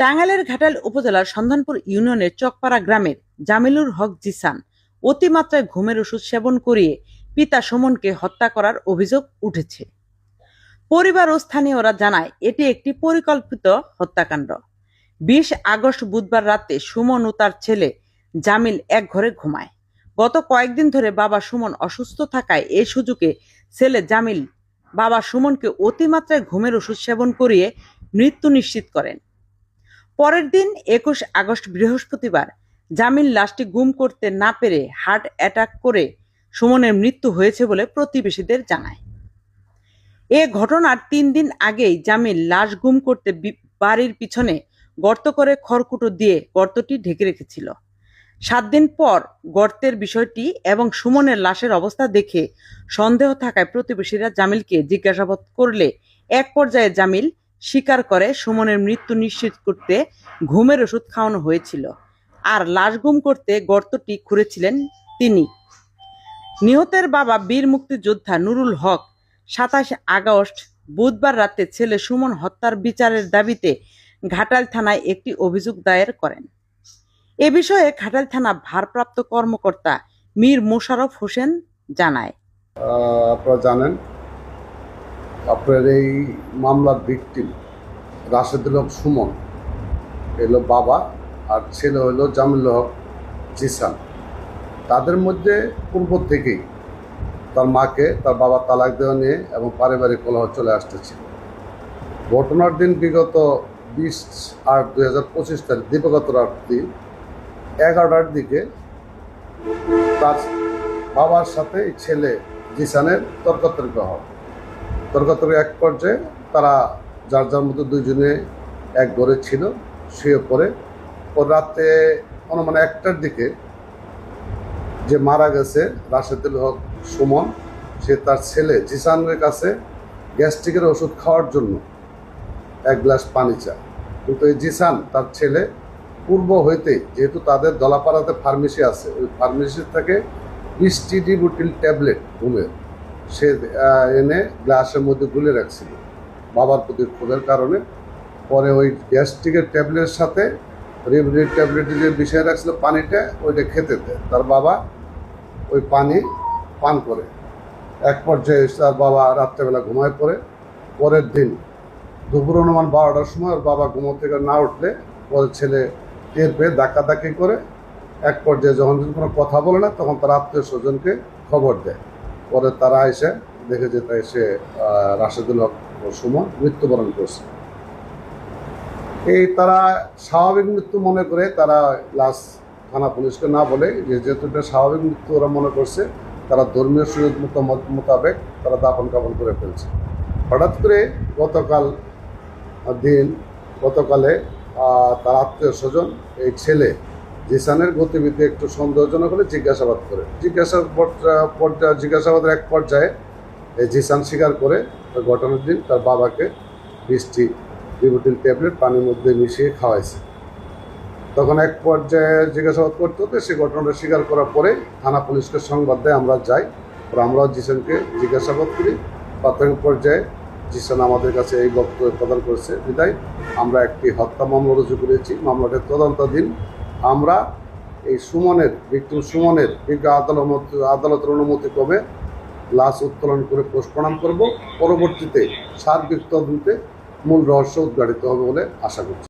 টাঙ্গাইলের ঘাটাল উপজেলার সন্ধানপুর ইউনিয়নের চকপাড়া গ্রামের জামিলুর হক জিসান অতিমাত্রায় ঘুমের ওষুধ সেবন করিয়ে পিতা সুমনকে হত্যা করার অভিযোগ উঠেছে। পরিবার ও স্থানীয়রা জানায়, এটি একটি পরিকল্পিত হত্যাকাণ্ড। বিশ আগস্ট বুধবার রাতে সুমন ও তার ছেলে জামিল এক ঘরে ঘুমায়। গত কয়েকদিন ধরে বাবা সুমন অসুস্থ থাকায় এই সুযোগে ছেলে জামিল বাবা সুমনকে অতিমাত্রায় ঘুমের ওষুধ সেবন করিয়ে মৃত্যু নিশ্চিত করেন। পরের দিন একুশ আগস্ট বৃহস্পতিবার জামিল লাশটি গুম করতে না পেরে হার্ট অ্যাটাক করে সুমনের মৃত্যু হয়েছে বলে প্রতিবেশীদের জানায়। এ ঘটনার তিন দিন আগেই জামিল লাশ গুম করতে বাড়ির পিছনে গর্ত করে খড়কুটো দিয়ে গর্তটি ঢেকে রেখেছিল। সাত দিন পর গর্তের বিষয়টি এবং সুমনের লাশের অবস্থা দেখে সন্দেহ থাকায় প্রতিবেশীরা জামিলকে জিজ্ঞাসাবাদ করলে এক পর্যায়ে জামিল স্বীকার করে সুমনের মৃত্যু নিশ্চিত করতে ঘুমের ওষুধ খাওয়ানো হয়েছিল। আর লাশ গুম করতে গর্তটি খুঁড়েছিলেন তিনি। নিহতের বাবা বীর মুক্তিযোদ্ধা নুরুল হক সাতাশ আগস্ট বুধবার রাতে ছেলে সুমন হত্যার বিচারের দাবিতে ঘাটাল থানায় একটি অভিযোগ দায়ের করেন। এ বিষয়ে ঘাটাল থানা ভারপ্রাপ্ত কর্মকর্তা মীর মোশাররফ হোসেন জানায়। আপনারা জানেন আপনার এই মামলার ভিকটিম রাশেদুল হক সুমন, এলো বাবা আর ছেলে হলো জামিল হক জিসান। তাদের মধ্যে পূর্ব থেকেই তার মাকে, তার বাবা তালাক দেওয়া নিয়ে এবং পারিবারিক কলহ চলে আসতেছে। ঘটনার দিন বিগত বিশ আট দুই হাজার পঁচিশ তারিখ দিবাগত রাত্রি এগারোটার দিকে তার বাবার সাথে ছেলে জিসানের তর্কাতর্ক হয়। তর্কাতর্ক এক পর্যায়ে তারা যার যার মতো দুইজনে এক ঘরে ছিল, শুয়ে পড়ে। ও রাতে অনুমান একটার দিকে যে মারা গেছে রাশেদুল হক সুমন, সে তার ছেলে জিসানের কাছে গ্যাস্ট্রিকের ওষুধ খাওয়ার জন্য এক গ্লাস পানি চায়। কিন্তু এই জিসান তার ছেলে পূর্ব হইতে যেহেতু তাদের দলাপাড়াতে ফার্মেসি আছে, ওই ফার্মেসি থেকে বিশটি ডিবুটিল ট্যাবলেট ঘুমের সে এনে গ্লাসের মধ্যে গুলে রাখছিল। বাবার প্রতি ক্ষোভের কারণে। পরে ওই গ্যাস্ট্রিকের ট্যাবলেটের সাথে রিবরির ট্যাবলেটে যে বিষয় রাখছিল পানিটা, ওইটা খেতে দেয়। তার বাবা ওই পানি পান করে। এক পর্যায়ে তার বাবা রাত্রেবেলা ঘুমায় পড়ে। পরের দিন দুপুর অনুমান বারোটার সময় ওর বাবা ঘুমো থেকে না উঠলে ওর ছেলে টের পেয়ে ধাক্কাধাক্কি করে এক পর্যায়ে যখন কোনো কথা বলে না, তখন তার আত্মীয় স্বজনকে খবর দেয়। পরে তারা এসে দেখে যে তাই সে রাশেদুল হক সুমন মৃত্যুবরণ করছে। এই তারা স্বাভাবিক মৃত্যু মনে করে তারা লাশ থানা পুলিশকে না বলে, যে যেহেতু এটা স্বাভাবিক মৃত্যু ওরা মনে করছে, তারা ধর্মীয় সুযোগ মোতাবেক তারা দাপন কাপন করে ফেলছে। হঠাৎ করে গতকাল দিন, গতকালে তার আত্মীয় স্বজন, এই ছেলে জিসানের গতিবিধি একটু সন্দেহজনক হলে জিজ্ঞাসাবাদ করে। জিজ্ঞাসাবাদ জিজ্ঞাসাবাদের এক পর্যায়ে জিসান স্বীকার করে ঘটনার দিন তার বাবাকে বৃষ্টি ডিবুটিল ট্যাবলেট পানির মধ্যে মিশিয়ে খাওয়াইছে। তখন এক পর্যায়ে জিজ্ঞাসাবাদ করতে হতে সে ঘটনাটা স্বীকার করার পরে থানা পুলিশকে সংবাদ দেয়, আমরা যাই। আমরাও জিসানকে জিজ্ঞাসাবাদ করি। প্রাথমিক পর্যায়ে জিসান আমাদের কাছে এই বক্তব্য প্রদান করেছে, বিদায়। আমরা একটি হত্যা মামলা রুজু করেছি। মামলাটির তদন্তাধীন আমরা এই সুমনের ভিক্টিম সুমনের বিজ্ঞ আদালত আদালতের অনুমতি কবে লাশ উত্তোলন করে পোস্টমর্টম করব। পরবর্তীতে সার্বিক তদন্তে মূল রহস্য উদ্ঘাটিত হবে বলে আশা করছি।